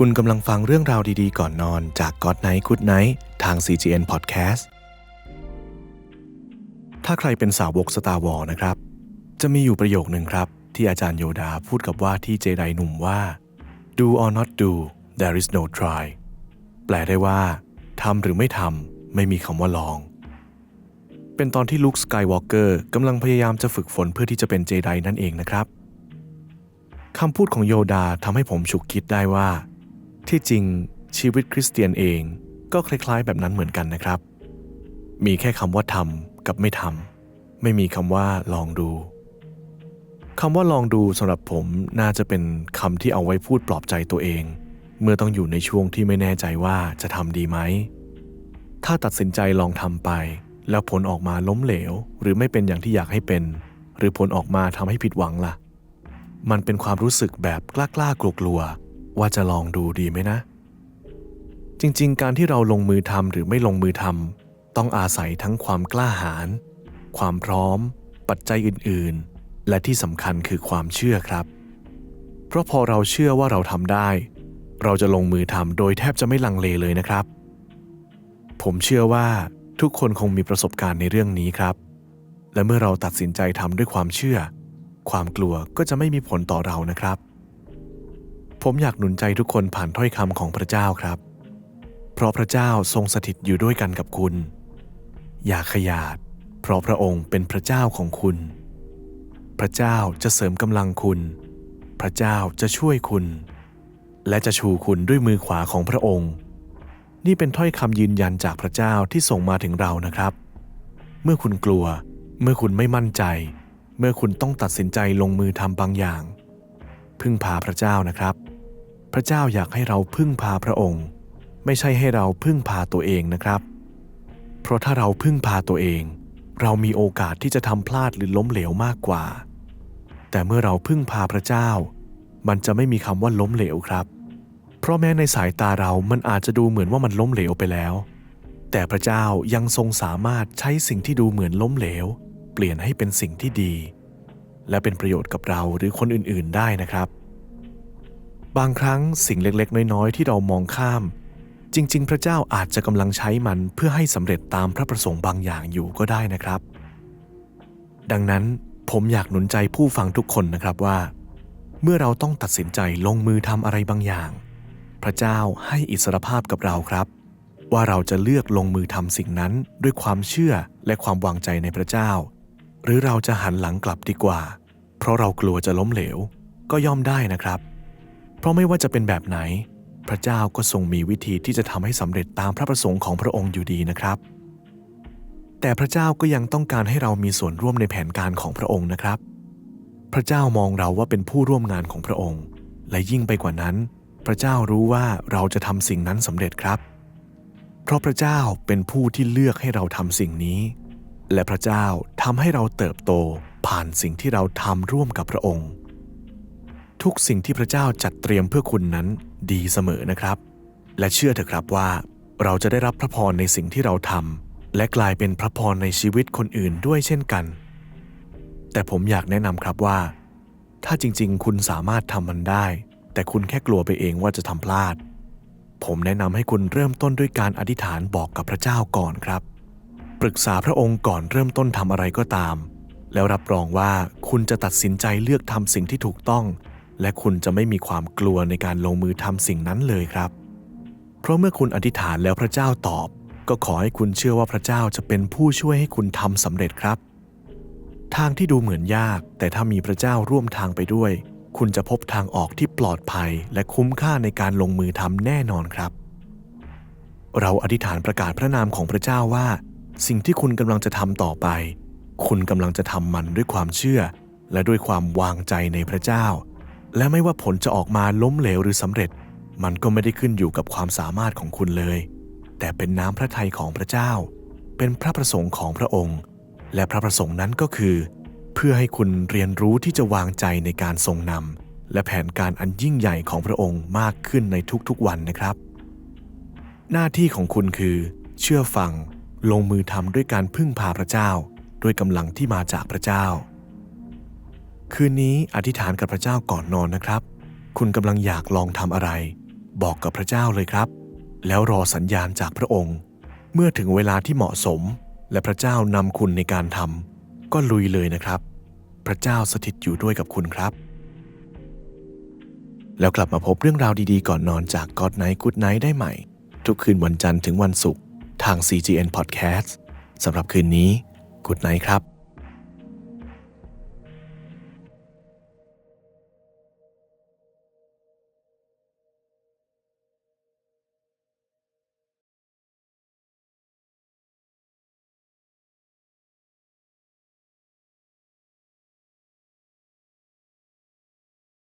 คุณกำลังฟังเรื่องราวดีๆ ก่อนนอนจาก God Night Good Night ทาง CGN Podcast ถ้าใครเป็นสาวก Star Wars นะครับ จะมีอยู่ประโยคหนึ่งครับ ที่อาจารย์โยดาพูดกับว่าที่เจไดหนุ่มว่า do or not do there is no try แปลได้ว่าทำหรือไม่ทำไม่มีคำว่าลอง เป็นตอนที่ลุคสกายวอล์กเกอร์กำลังพยายามจะฝึกฝนเพื่อที่จะเป็นเจไดนั่นเองนะครับคำพูดของโยดาทำให้ผมฉุกคิดได้ว่า ที่จริงชีวิตคริสเตียนเองก็คล้ายๆ แบบนั้นเหมือนกันนะครับ มีแค่คำว่าทำกับไม่ทำไม่มีคำว่าลองดูคำว่าลองดูสำหรับผมน่าจะเป็นคำที่เอาไว้พูดปลอบใจตัวเอง เมื่อต้องอยู่ในช่วงที่ไม่แน่ใจว่าจะทำดีไหม ถ้าตัดสินใจลองทำไป แล้วผลออกมาล้มเหลว หรือไม่เป็นอย่างที่อยากให้เป็น หรือผลออกมาทำให้ผิดหวังล่ะ มันเป็นความรู้สึกแบบกล้าๆกลัวๆ ว่าจะลองดูดีไหมนะ จริงๆ การที่เราลงมือทำหรือไม่ลงมือทำต้องอาศัยทั้งความกล้าหาญความพร้อม ปัจจัยอื่นๆ และที่สำคัญคือความเชื่อครับ เพราะพอเราเชื่อว่าเราทำได้ เราจะลงมือทำโดยแทบจะไม่ลังเลเลยนะครับ ผมเชื่อว่าทุกคนคงมีประสบการณ์ในเรื่องนี้ครับ และเมื่อเราตัดสินใจทำด้วยความเชื่อ ความกลัวก็จะไม่มีผลต่อเรานะครับ ผมอยากหนุนใจทุกคนผ่านถ้อยคำของพระเจ้าครับ เพราะพระเจ้าทรงสถิตอยู่ด้วยกันกับคุณ อย่าขยาด เพราะพระองค์เป็นพระเจ้าของคุณ พระเจ้าจะเสริมกำลังคุณ พระเจ้าจะช่วยคุณ และจะชูคุณด้วยมือขวาของพระองค์ นี่เป็นถ้อยคำยืนยันจากพระเจ้าที่ส่งมาถึงเรานะครับ เมื่อคุณกลัว เมื่อคุณไม่มั่นใจ เมื่อคุณต้องตัดสินใจลงมือทำบางอย่าง พึ่งพาพระเจ้านะครับ พระเจ้าอยากให้เราพึ่งพาพระองค์ ไม่ใช่ให้เราพึ่งพาตัวเองนะครับ เพราะถ้าเราพึ่งพาตัวเอง เรามีโอกาสที่จะทำพลาดหรือล้มเหลวมากกว่า แต่เมื่อเราพึ่งพาพระเจ้า มันจะไม่มีคำว่าล้มเหลวครับ เพราะแม้ในสายตาเรามันอาจจะดูเหมือนว่ามันล้มเหลวไปแล้ว แต่พระเจ้ายังทรงสามารถใช้สิ่งที่ดูเหมือนล้มเหลว เปลี่ยนให้เป็นสิ่งที่ดี และเป็นประโยชน์กับเราหรือคนอื่น ๆ ได้นะครับ บางครั้งสิ่งเล็กๆ น้อยๆ ที่เรามองข้าม จริง ๆ พระเจ้าอาจจะกำลังใช้มันเพื่อให้สำเร็จตามพระประสงค์บางอย่างอยู่ก็ได้นะครับ ดังนั้นผมอยากหนุนใจผู้ฟังทุกคนนะครับว่า เมื่อเราต้องตัดสินใจลงมือทำอะไรบางอย่าง พระเจ้าให้อิสรภาพกับเราครับ ว่าเราจะเลือกลงมือทำสิ่งนั้นด้วยความเชื่อและความวางใจในพระเจ้า หรือเราจะหันหลังกลับดีกว่า เพราะเรากลัวจะล้มเหลว ก็ย่อมได้นะครับ เพราะไม่ว่าจะเป็นแบบไหน พระเจ้าก็ทรงมีวิธีที่จะทำให้สำเร็จตามพระประสงค์ของพระองค์อยู่ดีนะครับ แต่พระเจ้าก็ยังต้องการให้เรามีส่วนร่วมในแผนการของพระองค์นะครับ พระเจ้ามองเราว่าเป็นผู้ร่วมงานของพระองค์ และยิ่งไปกว่านั้น พระเจ้ารู้ว่าเราจะทำสิ่งนั้นสำเร็จครับ เพราะพระเจ้าเป็นผู้ที่เลือกให้เราทำสิ่งนี้ และพระเจ้าทำให้เราเติบโตผ่านสิ่งที่เราทำร่วมกับพระองค์ ทุกสิ่งที่พระเจ้าจัดเตรียมเพื่อคุณนั้นดีเสมอนะครับ และเชื่อเถอะครับว่า เราจะได้รับพระพรในสิ่งที่เราทำและกลายเป็นพระพรในชีวิตคนอื่นด้วยเช่นกัน แต่ผมอยากแนะนำครับว่า ถ้าจริงๆ คุณสามารถทำมันได้ แต่คุณแค่กลัวไปเองว่าจะทำพลาด ผมแนะนำให้คุณเริ่มต้นด้วยการอธิษฐานบอกกับพระเจ้าก่อนครับ ปรึกษาพระองค์ก่อนเริ่มต้นทำอะไรก็ตามแล้วรับรองว่าคุณจะตัดสินใจเลือกทำสิ่งที่ถูกต้อง และคุณจะไม่มีความกลัวในการลงมือทำสิ่งนั้นเลยครับ เพราะเมื่อคุณอธิษฐานแล้วพระเจ้าตอบ ก็ขอให้คุณเชื่อว่าพระเจ้าจะเป็นผู้ช่วยให้คุณทำสำเร็จครับ ทางที่ดูเหมือนยาก แต่ถ้ามีพระเจ้าร่วมทางไปด้วย คุณจะพบทางออกที่ปลอดภัย และคุ้มค่าในการลงมือทำแน่นอนครับ เราอธิษฐานประกาศพระนามของพระเจ้าว่า สิ่งที่คุณกำลังจะทำต่อไป คุณกำลังจะทำมันด้วยความเชื่อ และด้วยความวางใจในพระเจ้า และไม่ว่าผลจะออกมาล้มเหลวหรือสำเร็จ มันก็ไม่ได้ขึ้นอยู่กับความสามารถของคุณเลย แต่เป็นน้ำพระทัยของพระเจ้า เป็นพระประสงค์ของพระองค์ และพระประสงค์นั้นก็คือ เพื่อให้คุณเรียนรู้ที่จะวางใจในการทรงนำและแผนการอันยิ่งใหญ่ของพระองค์มากขึ้นในทุกๆวันนะครับ หน้าที่ของคุณคือ เชื่อฟัง ลงมือทำด้วยการพึ่งพาพระเจ้า ด้วยกำลังที่มาจากพระเจ้า คืนนี้อธิษฐานกับพระเจ้าก่อนนอนนะครับ คุณกำลังอยากลองทำอะไร บอกกับพระเจ้าเลยครับ แล้วรอสัญญาณจากพระองค์ เมื่อถึงเวลาที่เหมาะสม และพระเจ้านำคุณในการทำก็ลุยเลยนะครับ พระเจ้าสถิตอยู่ด้วยกับคุณครับ แล้วกลับมาพบเรื่องราวดีๆ ก่อนนอนจาก God Night Good Night ได้ใหม่ ทุกคืนวันจันทร์ถึงวันศุกร์ทาง CGN Podcast สำหรับคืนนี้ Good Night ครับ